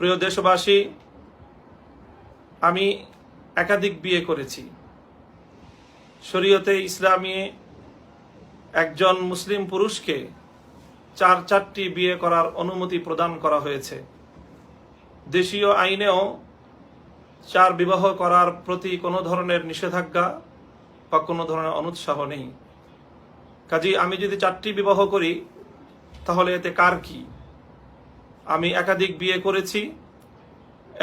প্রিয় দেশবাসী, আমি একাধিক বিয়ে করেছি। শরীয়তে ইসলামী একজন মুসলিম পুরুষকে চার, চারটি বিয়ে করার অনুমতি প্রদান করা হয়েছে। দেশীয় আইনেও চার বিবাহ করার প্রতি কোনো ধরনের নিষেধাজ্ঞা বা কোনো ধরনের অনুৎসাহ নেই। কাজী আমি যদি চারটি বিবাহ করি, তাহলে এতে কার কি? আমি একাধিক বিয়ে করেছি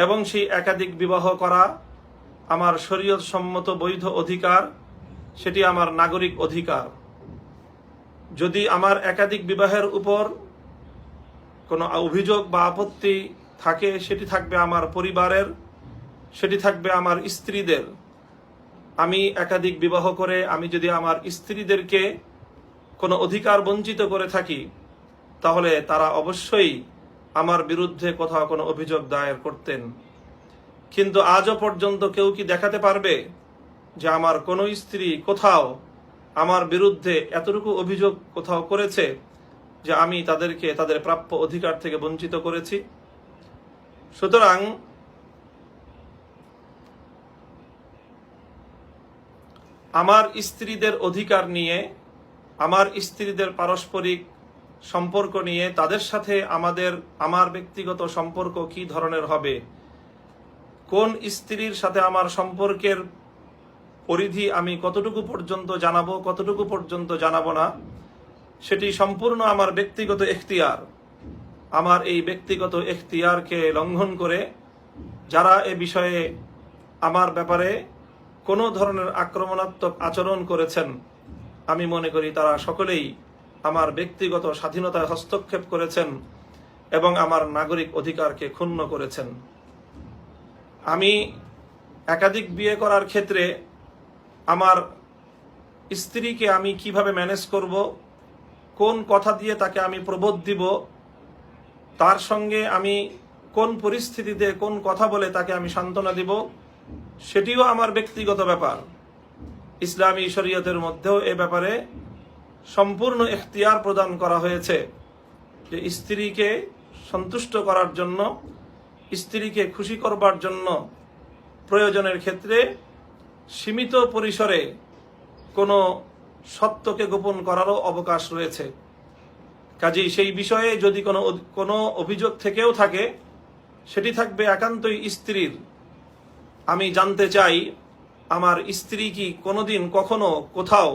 এবং সেই একাধিক বিবাহ করা আমার শরীয়ত সম্মত বৈধ অধিকার, সেটি আমার নাগরিক অধিকার। যদি আমার একাধিক বিবাহের উপর কোনো অভিযোগ বা আপত্তি থাকে, সেটি থাকবে আমার পরিবারের, সেটি থাকবে আমার স্ত্রীদের। আমি একাধিক বিবাহ করে, আমি যদি আমার স্ত্রীদেরকে কোনো অধিকার বঞ্চিত করে থাকি, তাহলে তারা অবশ্যই আমার বিরুদ্ধে কোথাও কোনো অভিযোগ দায়ের করতেন। কিন্তু আজও পর্যন্ত কেউ কি দেখাতে পারবে যে আমার কোনো স্ত্রী কোথাও আমার বিরুদ্ধে এতটুকু অভিযোগ কোথাও করেছে যে আমি তাদেরকে তাদের প্রাপ্য অধিকার থেকে বঞ্চিত করেছি? সুতরাং আমার স্ত্রীদের অধিকার নিয়ে, আমার স্ত্রীদের পারস্পরিক সম্পর্ক নিয়ে তাদের সাথে আমাদের, আমার ব্যক্তিগত সম্পর্ক কি ধরনের হবে? কোন স্ত্রীর সাথে আমার সম্পর্কের পরিধি আমি কতটুকু পর্যন্ত জানাব, কতটুকু পর্যন্ত জানাব না, সেটি সম্পূর্ণ আমার ব্যক্তিগত এখতিয়ার। আমার এই ব্যক্তিগত এখতিয়ারকে লঙ্ঘন করে যারা এ বিষয়ে আমার ব্যাপারে কোনো ধরনের আক্রমণাত্মক আচরণ করেছেন, আমি মনে করি তারা সকলেই আমার ব্যক্তিগত স্বাধীনতায় হস্তক্ষেপ করেছেন এবং আমার নাগরিক অধিকারকে ক্ষুণ্ণ করেছেন। আমি একাধিক বিয়ে করার ক্ষেত্রে আমার স্ত্রীকে আমি কীভাবে ম্যানেজ করব, কোন কথা দিয়ে তাকে আমি প্রবোধ দিব, তার সঙ্গে আমি কোন পরিস্থিতিতে কোন কথা বলে তাকে আমি সান্ত্বনা দিব, সেটিও আমার ব্যক্তিগত ব্যাপার। ইসলামী শরীয়তের মধ্যেও এ ব্যাপারে সম্পূর্ণ এখতিয়ার প্রদান করা হয়েছে যে স্ত্রীকে সন্তুষ্ট করার জন্য, স্ত্রীকে খুশি করবার জন্য প্রয়োজনের ক্ষেত্রে সীমিত পরিসরে কোনো সত্যকে গোপন করারও অবকাশ রয়েছে। কাজেই সেই বিষয়ে যদি কোনো কোনো অভিযোগ থেকেও থাকে, সেটি থাকবে একান্তই স্ত্রীর। আমি জানতে চাই, আমার স্ত্রী কি কোনোদিন কখনো কোথাও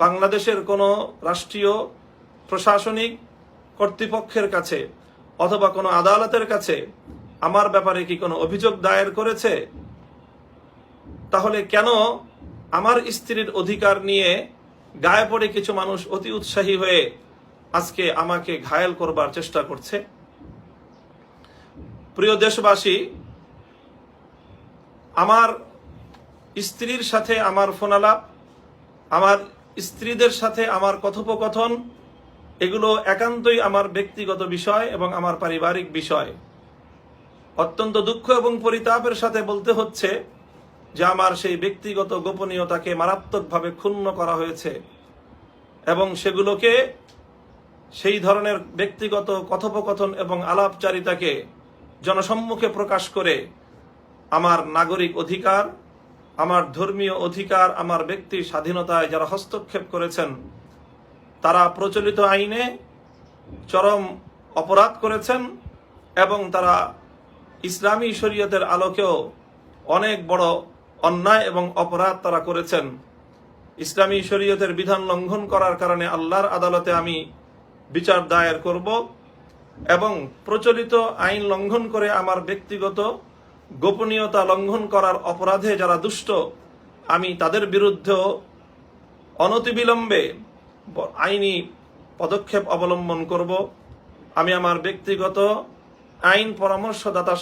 বাংলাদেশের কোনো রাষ্ট্রীয়, প্রশাসনিক কর্তৃপক্ষের কাছে অথবা কোনো আদালতের কাছে আমার ব্যাপারে কি কোনো অভিযোগ দায়ের করেছে? তাহলে কেন আমার স্ত্রীর অধিকার নিয়ে গায়ে পড়ে কিছু মানুষ অতি উৎসাহী হয়ে আজকে আমাকে ঘায়েল করবার চেষ্টা করছে? প্রিয় দেশবাসী, আমার স্ত্রীর সাথে আমার ফোনালাপ, আমার স্ত্রীদের সাথে আমার কথোপকথন, এগুলো একান্তই আমার ব্যক্তিগত বিষয় এবং আমার পারিবারিক বিষয়। অত্যন্ত দুঃখ এবং পরিতাপের সাথে বলতে হচ্ছে যে আমার সেই ব্যক্তিগত গোপনীয়তাকে মারাত্মকভাবে ক্ষুণ্ণ করা হয়েছে এবং সেগুলোকে সেই ধরনের ব্যক্তিগত কথোপকথন এবং আলাপচারিতাকে জনসম্মুখে প্রকাশ করে আমার নাগরিক অধিকার আমার ধর্মীয় অধিকার, আমার ব্যক্তির স্বাধীনতায় যারা হস্তক্ষেপ করেছেন, তারা প্রচলিত আইনে চরম অপরাধ করেছেন এবং তারা ইসলামী শরীয়তের আলোকেও অনেক বড় অন্যায় এবং অপরাধ তারা করেছেন। ইসলামী শরীয়তের বিধান লঙ্ঘন করার কারণে আল্লাহর আদালতে আমি বিচার দায়ের করব এবং প্রচলিত আইন লঙ্ঘন করে আমার ব্যক্তিগত গোপনীয়তা লঙ্ঘন করার অপরাধে যারা দুষ্ট, আমি তাদের বিরুদ্ধেও অনতিবিলম্বে আইনি পদক্ষেপ অবলম্বন করব। আমি আমার ব্যক্তিগত আইন পরামর্শদাতার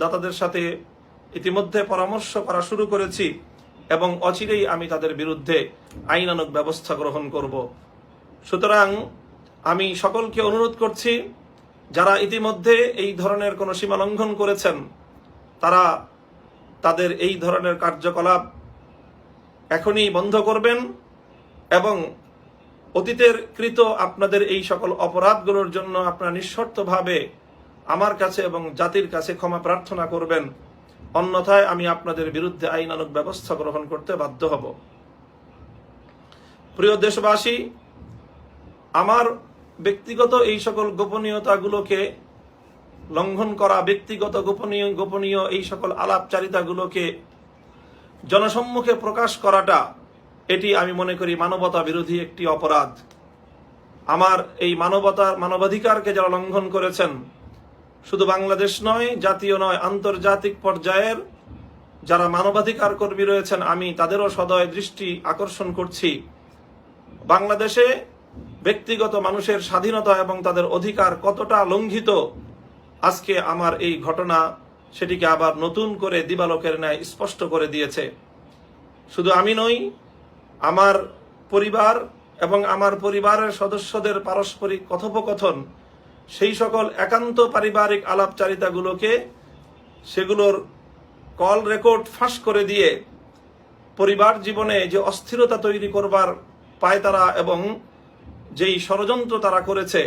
দাতাদের সাথে ইতিমধ্যে পরামর্শ করা শুরু করেছি এবং অচিরেই আমি তাদের বিরুদ্ধে আইনানুগ ব্যবস্থা গ্রহণ করব। সুতরাং আমি সকলকে অনুরোধ করছি, যারা ইতিমধ্যে এই ধরনের কোনো সীমা লঙ্ঘন করেছেন তারা তাদের এই ধরনের কার্যকলাপ এখনই বন্ধ করবেন এবং অতীতের কৃত আপনাদের এই সকল অপরাধগুলোর জন্য আপনারা নিঃশর্তভাবে আমার কাছে এবং জাতির কাছে ক্ষমা প্রার্থনা করবেন। অন্যথায় আমি আপনাদের বিরুদ্ধে আইনানুগ ব্যবস্থা গ্রহণ করতে বাধ্য হব। প্রিয় দেশবাসী, আমার ব্যক্তিগত এই সকল গোপনীয়তাগুলোকে লঙ্ঘন করা ব্যক্তিগত গোপনীয় গোপনীয় এই সকল আলাপচারিতাগুলোকে জনসম্মুখে প্রকাশ করাটা, এটি আমি মনে করি মানবতা বিরোধী একটি অপরাধ। আমার এই মানবতার মানবাধিকারকে যারা লঙ্ঘন করেছেন, শুধু বাংলাদেশ নয়, জাতীয় নয়, আন্তর্জাতিক পর্যায়ের যারা মানবাধিকার কর্মী রয়েছেন, আমি তাদেরও সদয় দৃষ্টি আকর্ষণ করছি। বাংলাদেশে ব্যক্তিগত মানুষের স্বাধীনতা এবং তাদের অধিকার কতটা লঙ্ঘিত আজকে আমার এই ঘটনা সেটিকে আবার নতুন করে দিবালোকের ন্যায় স্পষ্ট করে দিয়েছে। শুধু আমি নই, আমার পরিবার এবং আমার পরিবারের সদস্যদের পারস্পরিক কথোপকথন, সেই সকল একান্ত পারিবারিক আলাপচারিতাগুলোকে সেগুলোর কল রেকর্ড ফাঁস করে দিয়ে পরিবার জীবনে যে অস্থিরতা তৈরি করবার পায়তারা এবং যেই ষড়যন্ত্র তারা করেছে,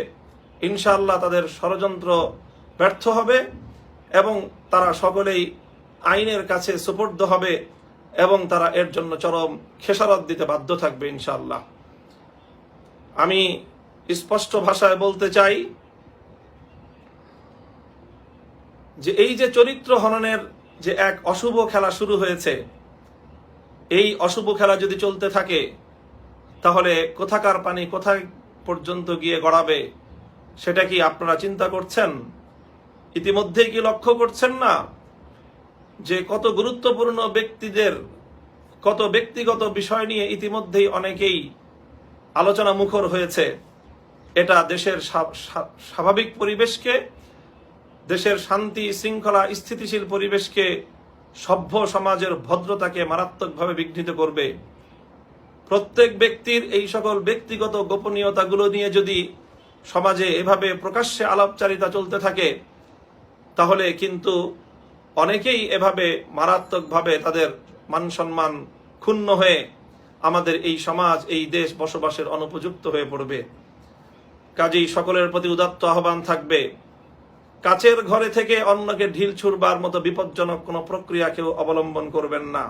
ইনশাআল্লাহ তাদের ষড়যন্ত্র ব্যর্থ হবে এবং তারা সকলেই আইনের কাছে সুপর্দ হবে এবং তারা এর জন্য চরম খেসারত দিতে বাধ্য থাকবে ইনশাল্লাহ আমি স্পষ্ট ভাষায় বলতে চাই যে এই যে চরিত্র হননের যে এক অশুভ খেলা শুরু হয়েছে, এই অশুভ খেলা যদি চলতে থাকে, তাহলে কোথাকার পানি কোথায় পর্যন্ত গিয়ে গড়াবে, সেটা কি আপনারা চিন্তা করছেন? ইতিমধ্যেই কি লক্ষ্য করছেন না যে কত গুরুত্বপূর্ণ ব্যক্তিদের, কত ব্যক্তিগত বিষয় নিয়ে ইতিমধ্যেই অনেকেই আলোচনা মুখর হয়েছে? এটা দেশের স্বা- স্বা- স্বাভাবিক পরিবেশকে, দেশের শান্তি, শৃঙ্খলা, স্থিতিশীল পরিবেশকে সভ্য সমাজের ভদ্রতাকে মারাত্মকভাবে বিঘ্নিত করবে। প্রত্যেক ব্যক্তির এই সকল ব্যক্তিগত গোপনীয়তাগুলো নিয়ে যদি সমাজে এভাবে প্রকাশ্যে আলাপচারিতা চলতে থাকে তাহলে কিন্তু অনেকেই এভাবে মারাত্মকভাবে তাদের মান সম্মান ক্ষুণ্ণ হয়ে আমাদের এই সমাজ, এই দেশ বসবাসের অনুপযুক্ত হয়ে পড়বে। কাজেই সকলের প্রতি উদাত্ত আহ্বান থাকবে। কাচের ঘরে থেকে অন্যকে ঢিল ছুড়বার মতো বিপজ্জনক কোনো প্রক্রিয়া কেউ অবলম্বন করবেন না।